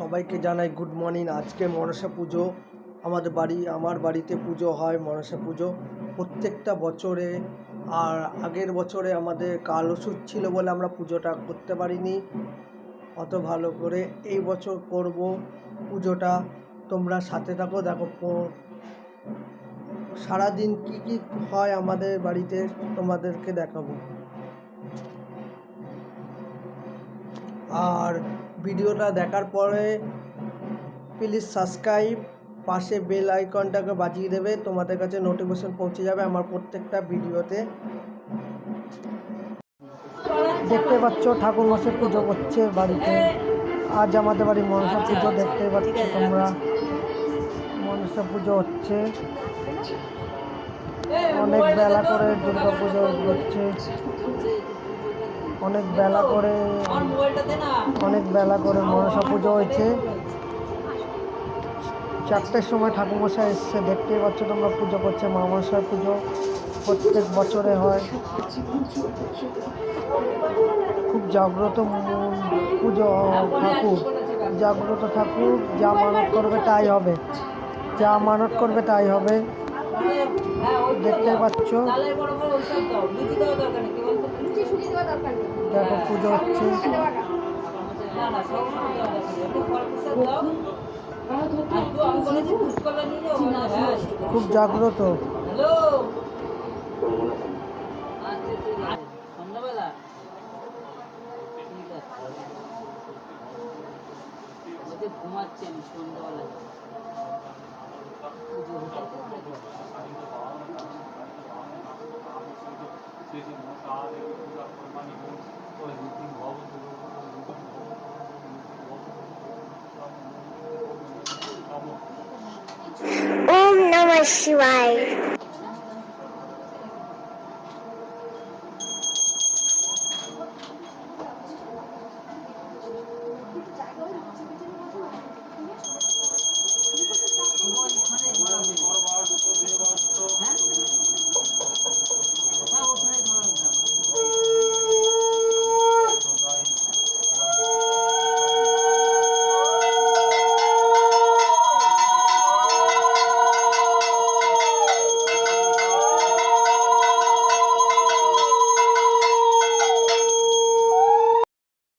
সবাইকে জানাই good morning আজকে মনসা পুজো, আমাদের বাড়ি, আমার বাড়িতে পুজো হয় মনসা পুজো। প্রত্যেকটা বছরে আর আগের বছরে আমাদের কাল ওষুধ ছিল বলে আমরা পুজোটা করতে পারিনি। অত ভালো করে এই বছর করব পুজোটা। তোমরা সাথে থাকো, দেখো সারাদিন কি কি হয় আমাদের বাড়িতে তোমাদেরকে দেখাবো। আর ভিডিওটা দেখার পরে প্লিজ সাবস্ক্রাইব পাশে বেল আইকনটাকে বাজিয়ে দেবে, তোমাদের কাছে নোটিফিকেশন পৌঁছে যাবে আমার প্রত্যেকটা ভিডিওতে। দেখতে পাচ্ছ, ঠাকুর মশাই পুজো করছে বাড়িতে। আজ আমাদের বাড়ি মনসা পুজো, দেখতে পাচ্ছ তোমরা। মনসা পুজো হচ্ছে। অনেক বেলা করে দুর্গা পুজো হচ্ছে। অনেক বেলা করে অনেক বেলা করে মনসা পুজো হয়েছে। চারটের সময় ঠাকুরমশাই এসছে, দেখতেই পাচ্ছ তোমরা পুজো করছে, মা মনসার পুজো প্রত্যেক বছরে হয়। খুব জাগ্রত পুজো ঠাকুর, জাগ্রত ঠাকুর, যা মানত করবে তাই হবে। যা মানত করবে তাই হবে। দেখতে পাচ্ছ। দেখো পুজো হচ্ছে। খুব জাগ্রত। হ্যালো সন্ধ্যাবেলা Estado, eu não é formar nenhum, pois não tem golpe, Om Namah Shivaya.